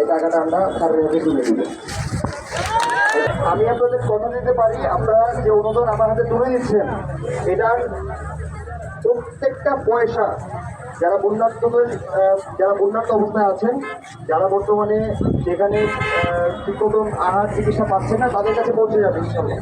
এই টাকাটা আমরা স্যারের হাতে তুলে দিব। আমি আপনাদের কথা দিতে পারি আপনারা যে অনুদান আমার হাতে তুলে দিচ্ছেন এটার প্রত্যেকটা পয়সা যারা বন্যার্থদের যারা বন্যার্থ অবস্থায় আছেন যারা বর্তমানে সেখানে আহ, ঠিক মতন আহার চিকিৎসা পাচ্ছেন না তাদের কাছে পৌঁছে যাবে ইনশাল্লাহ।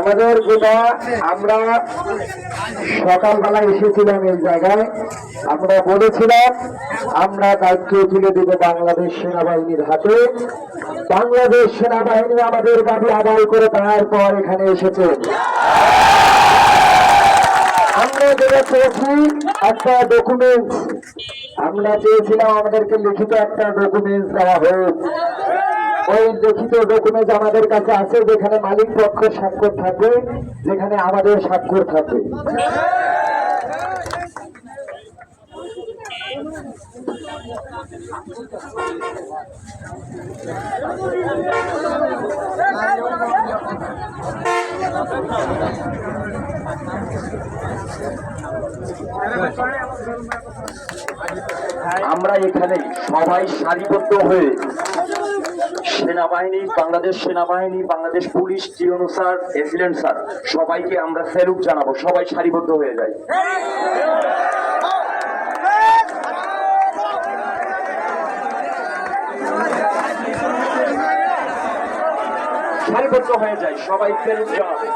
আমাদের যেটা আমরা সকালবেলা এসেছিলাম এই জায়গায়, আমরা বলেছিলাম, আমরা দায়িত্ব তুলে দেব বাংলাদেশ সেনাবাহিনীর হাতে। বাংলাদেশ সেনাবাহিনী আমাদের দাবি আদায় করে তারপর এখানে এসেছে। আমরা যেটা চেয়েছি একটা ডকুমেন্টস আমরা চেয়েছিলাম আমাদেরকে লিখিত একটা ডকুমেন্টস দেওয়া হোক আমাদের কাছে আছে, যেখানে মালিক পক্ষ স্বাক্ষর থাকবে, যেখানে আমাদের স্বাক্ষর থাকবে। আমরা এখানে সবাই সারিবদ্ধ হয়ে সেনাবাহিনী, বাংলাদেশ সেনাবাহিনী, বাংলাদেশ পুলিশ, জিওনো স্যার এসিডেন্ট স্যার, সবাইকে আমরা স্যালুট জানাব, সবাই সারিবদ্ধ হয়ে যায়। সারিবদ্ধ হয়ে যায়, সবাই স্যালুট জানাবে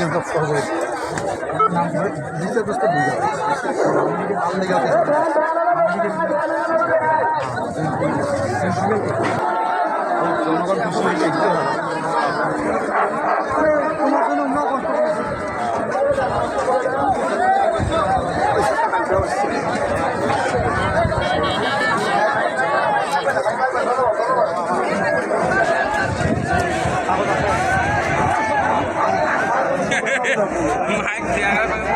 কেস দপ্তর হয়েছে নাম ধরে ডিজিটাল বুঝা জনগণ আমার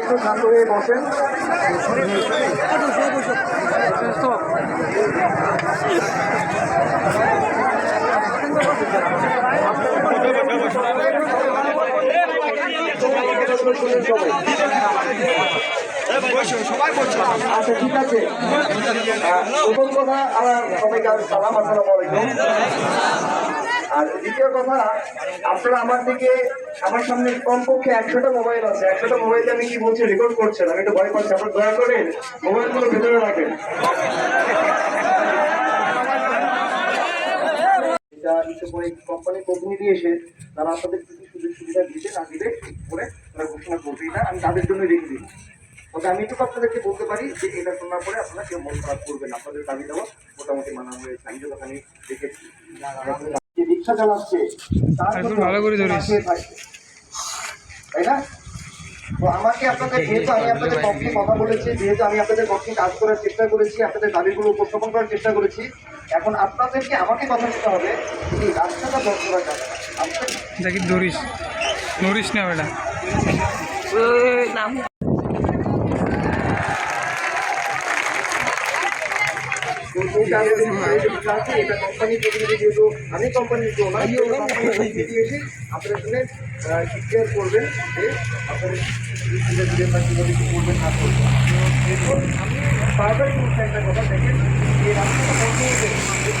একটু শান্ত হয়ে বসেন। আচ্ছা ঠিক আছে। প্রথম কথা আমার সবাইকে সালাম আসসালাম আলাইকুম। আর দ্বিতীয় কথা, আপনারা আমার দিকে, আমার সামনে কমপক্ষে একশোটা মোবাইল আছে। একশোটা মোবাইলে আমি কি বলছি রেকর্ড করছেন? আমি একটু ভয় পাচ্ছি। আপনার দয়া করে মোবাইলগুলো ভেতরে রাখেন। কোম্পানির প্রতিনিধি তারা আপনাদের সুযোগ সুবিধা করে তারা ঘোষণা আমি তাদের রেখে দিই। আমি আপনাদেরকে বলতে পারি যে এটা কেউ মন খারাপ করবেন আপনাদের দাবি দেওয়া মোটামুটি মানা হয়েছে। আমি যতখানি দেখেছি। যে রিক্সা চালাচ্ছে তার করে। তাই না? তো আমাকে আপনাদের যেহেতু আমি আপনাদের পক্ষে কথা বলেছি যেহেতু আমি আপনাদের পক্ষে কাজ করার চেষ্টা করেছি আপনাদের দাবিগুলো উপস্থাপন করার চেষ্টা করেছি এখন আপনাদেরকে আমাকে কথা দিতে হবে এই রাস্তাটা বন্ধ কাজ আপনাদের দেখি ধরিস। নড়িস না বেটা। এটা কোম্পানি প্রতিনিধি যেহেতু আমি কোম্পানির প্রতিনিধি এসে আপনাদের জন্য ক্লিয়ার করবেন যে আপনাদের সুবিধা কীভাবে কী করবেন না করবেন এরপর আমি বারবার শুনছি একটা কথা দেখেন এই রাস্তাটা বন্ধ হয়ে এই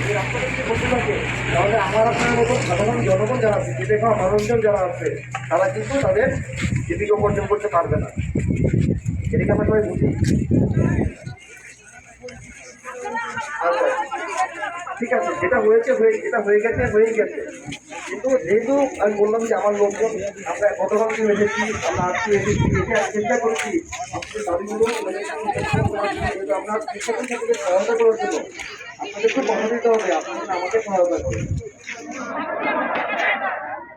এই রাস্তাটা যদি থাকে তাহলে আমার আপনার মতো সাধারণ জনগণ যারা আছে খেটে খাওয়া মানুষজন যারা আছে তারা কিন্তু তাদের জীবিকা উপার্জন করতে পারবে না। এটাকে আমরা সবাই বুঝি। ঠিক আছে যেটা হয়েছে হয়ে যেটা হয়ে গেছে হয়ে গেছে কিন্তু যেহেতু আমি বললাম যে আমার লোকজন আমরা গতকাল দিন এসেছি আমরা আজকে এসেছি এসে চেষ্টা করছি আপনাদের দাবিগুলো মানে যেহেতু আমরা কৃষকের সাথে সহায়তা করার জন্য আপনাদের খুব কথা দিতে হবে আপনারা আমাকে সহায়তা করবেন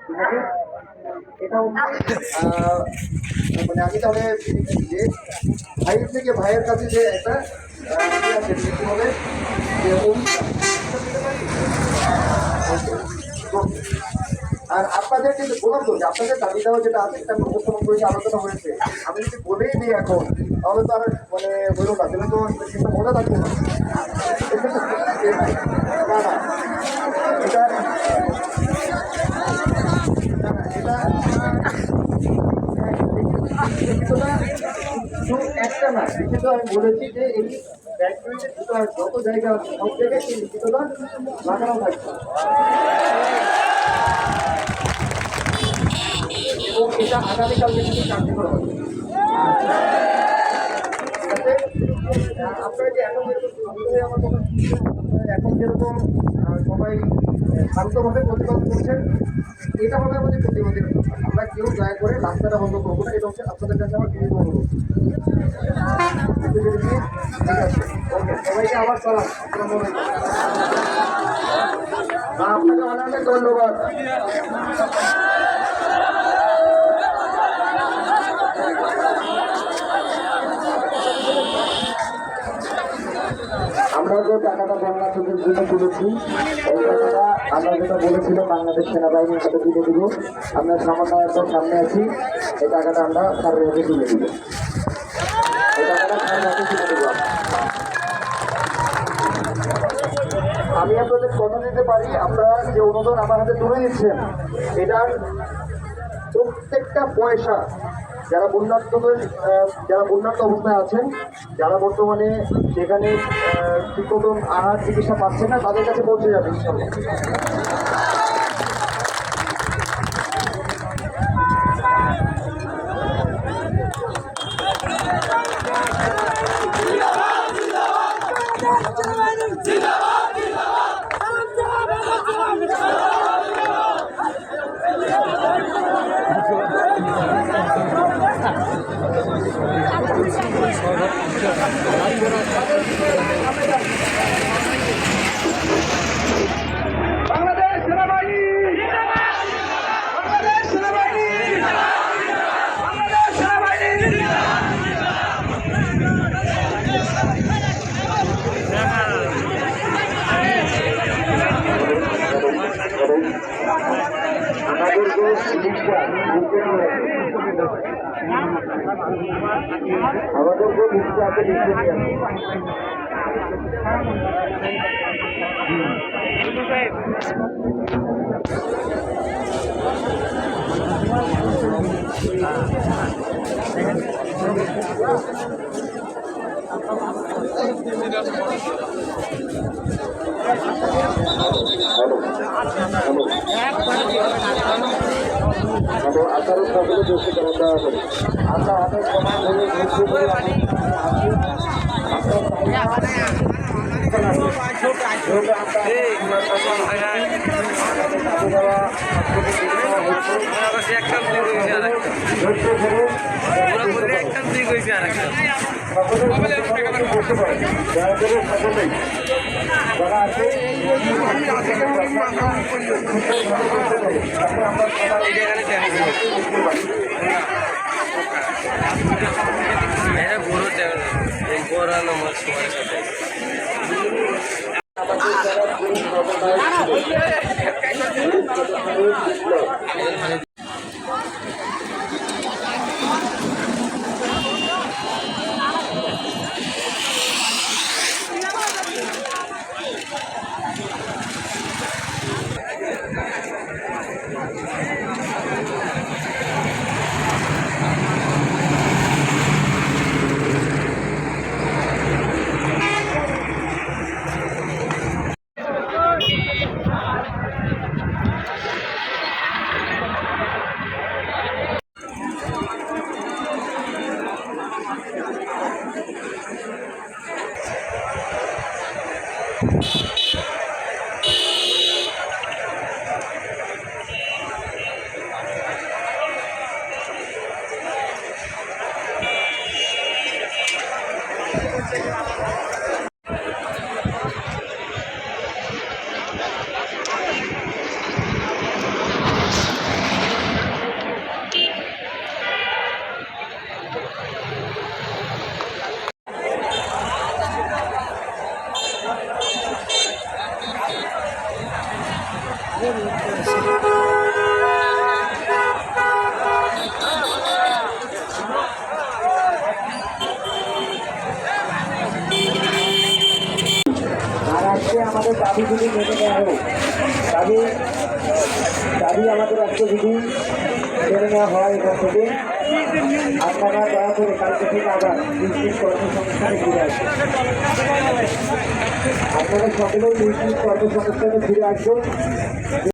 ঠিক আছে এটা মানে আমি তাহলে যে ভাইয়ের থেকে ভাইয়ের কাছে যে একটা আছে, বলে যে অনুষ্ঠান। আর আপনাদের কিন্তু বললাম তো আপনাদের দাবি দেওয়া যেটা আছে সেটা উপস্থাপন করেছি আলোচনা হয়েছে আমি যদি বলেই দিই এখন তাহলে তো আর মানে বলুন না তো কিন্তু মজা থাকবে না না না এটা এটা একটা না লিখিত আমি বলেছি যে এই আর যত জায়গা আছে সব জায়গায় এই লিখিতটা লাগানো থাকবে এবং এটা আগামীকাল থেকে কার্যকর হবে আপনারা যে এখন হয়ে আমার কথা এখন যেরকম সবাই শান্তভাবে প্রতিবাদ করছেন, এটা হবে আমাদের প্রতিবাদের আমরা কেউ দয়া করে রাস্তাটা বন্ধ করব না, এটা হচ্ছে আপনাদের কাছে আমার বিনীত অনুরোধ। সবাইকে আবার সালাম। আপনাকে অনেক অনেক ধন্যবাদ। টাকাটা তুলেছি। এই টাকাটা আমরা যেটা সাথে তুলে সামনে আছি। এই টাকাটা আমরা স্যারের হাতে তুলে তুলে দেবো আমি আপনাদের কথা দিতে পারি। আপনারা যে অনুদান আমার হাতে তুলে দিচ্ছেন, এটার প্রত্যেকটা পয়সা যারা বন্যার্থদের যারা বন্যার্থ অবস্থায় আছেন, যারা বর্তমানে সেখানে ঠিক মতন আহার চিকিৎসা পাচ্ছে না, তাদের কাছে পৌঁছে যাবে, ইনশাল্লাহ। আমাদের যে আছে লিখতে নিয়ে আসে। আচারের সকলে দোষী করা দেওয়া হবে আমরা অনেক সময় ধরে ধরে আমি একদম ঠিক হয়েছে আর একটা সকলে বসে পড়ে দয়া করে সকলেই আমাদের দাবি যদি মেনে নেওয়া হোক দাবি দাবি আমাদের আজকে যদি মেনে নেওয়া হয় এখান থেকে, আপনারা দয়া করে কালকে থেকে আবার নিশ্চিত কর্মসংস্থানে ফিরে আসবেন। আপনারা সকলেই নিশ্চিত কর্মসংস্থানে ফিরে আসবেন।